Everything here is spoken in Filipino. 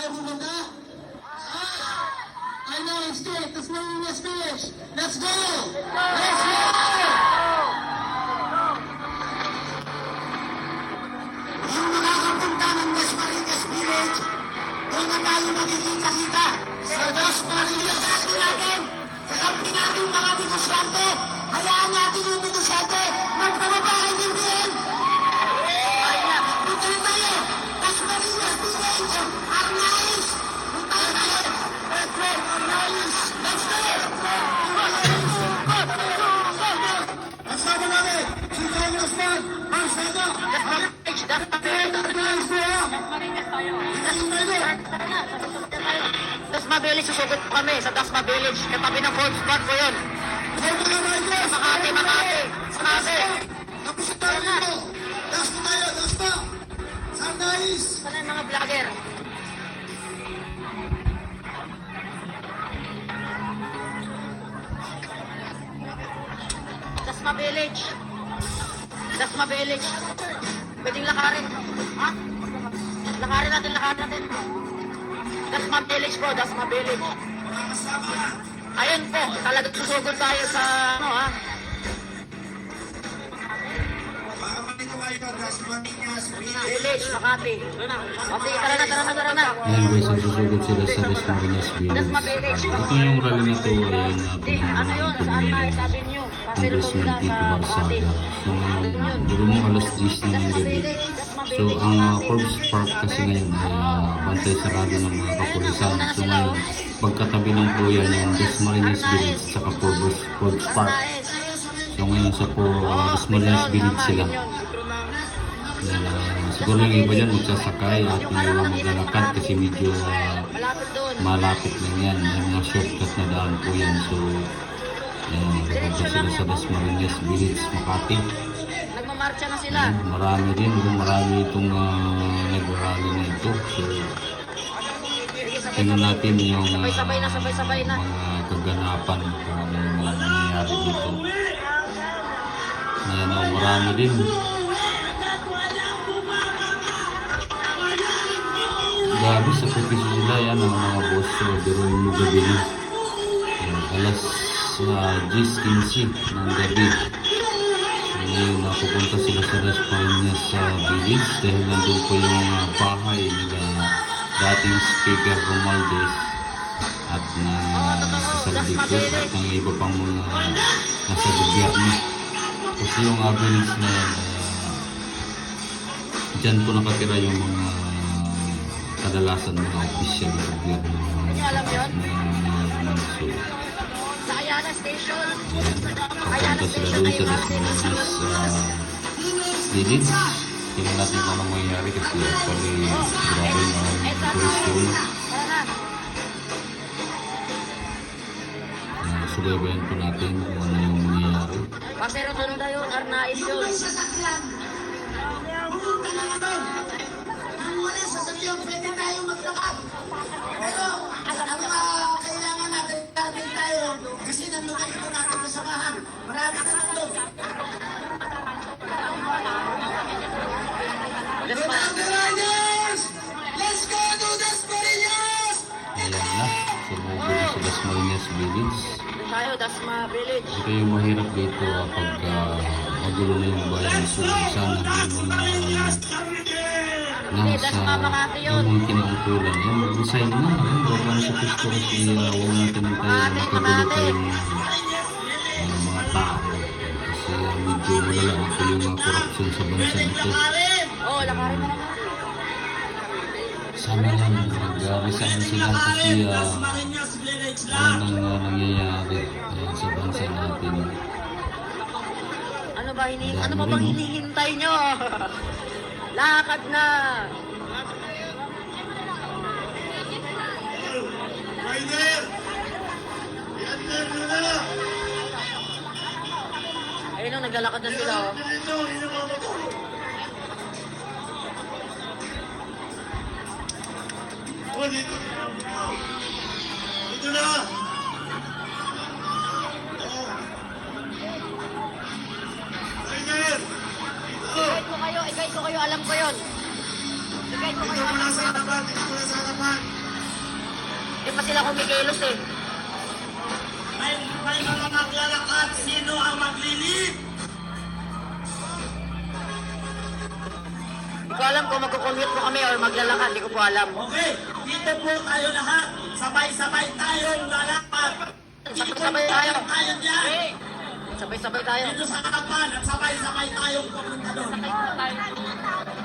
tayo pumunta? I know it's good. Let's know let's finish. Let's go! Let's go! Yung makakapunta ng Dasmariñas Village, doon na tayo magkikita-kita sa Dasmariñas Village natin. Kakampi natin mga negosyante. Hayaan natin yung negosyante magpapakain din din. Dasma Village, susugod po kami sa Dasma Village. Katabi ng Ford Spot po yun. Makati, Makati. Makati. Dito. Last na tayo. Last na. Sa Arnais. Sana mga vlogger. Dasma Village. Dasma Village. Pwedeng lakarin. Ha? Lakarin natin, lakarin natin. Dasma Village po, Dasma Village. Ayun po, talagang susugod tayo sa ano ha. Village, Makati. Okay, tara na, tara na, tara na. Ayan guys, susugod sila sa Dasmariñas Dasma Village. Ito yung rally na to ay Di, yun? Saan na? napinangalan Sabi niyo. Kasi Congressman sa. So mo alas 10 na ng gabi. So ang uh, Forbes Park kasi ngayon ay uh, bantay sarado ng mga kapulisan. So ngayon, pagkatabi ng po yan yung Dasmariñas Village sa Forbes Park. So ngayon sa po uh, Dasmariñas Village sila. Uh, siguro yung iba dyan magsasakay at yung iba maglalakad kasi medyo uh, Malapit lang yan. May mga shortcut na daan po yan. So, ayan, pupunta sila sa Dasmariñas Village, Makati. Nagmamarcha na sila. Ayan, marami din, marami itong uh, nag-rally na ito. So, tingnan natin yung uh, Sabay-sabay na, sabay-sabay na. mga kaganapan kung ano yung mga nangyayari dito. Ayan, oh, marami din. Grabe sa pagkisi sila yan ang mga boss so biruin mo gabi na. Ayan, alas uh, 10.15 ng gabi. Ngayon napupunta sila sa Dasmariñas sa village dahil nandun po yung uh, bahay nila dating speaker Romualdez at na sa Saldico at ng iba pang mga nasa gobyerno. Kasi yung village na yan, uh, dyan po nakatira yung mga kadalasan mga official ng? Na, so, Sa Ayala Station. Papunta sila doon sa Dasmariñas uh, village. Tingnan natin kung anong mangyayari kasi actually grabe ang sabi tourist doon. Uh, subaybayan po natin kung ano yung. Pasero doon tayo. Arnais yun. Ang wala sa sakyan, pwede tayo maglakad. Pero, ang uh, kailangan natin, natin tayo, kasi nandun tayo po natin kasamahan. Marami ka. Dasma. Mga riders! Let's go to Dasmariñas! Ayan na, sumubo na sa Dasmariñas village. Tayo, Dasma Village. Ito yung mahirap dito uh, pag uh, magulo na yung bayan. So, sana yung mga nasa yung mga. Yan, mag-resign na. Bago na sa pisto kasi uh, huwag natin tayo makagulo tayong uh, mga tao. Kasi uh, medyo malala ito yung uh, corruption sa bansa ito. Oo, oh, lakarin mo naman. Sana lang mag-resign sila kasi uh, nang uh, nangyayari uh, sa bansa natin. Ano ba hini ano rin, bang hinihintay nyo? Lakad na. Rider! Rider na! Ayun o, naglalakad na sila oh. Ito. Oh, dito. Dito na! Dito! I-guide ko kayo, i-guide ko kayo, alam ko yun. I-guide ko Dito kayo, muna alam ko sa harapan, dito muna sa harapan. Di pa sila kumikilos eh. May, may mga maglalakad, sino ang maglilid? Hindi ko alam kung magkukommute po kami or maglalakad. Hindi ko po alam. Okay, dito po tayo lahat. Sabay-sabay tayong lalakad. Sabay-sabay tayo. tayo dyan. Sabay-sabay tayo. Dito sa harapan at sabay-sabay tayong pupunta doon.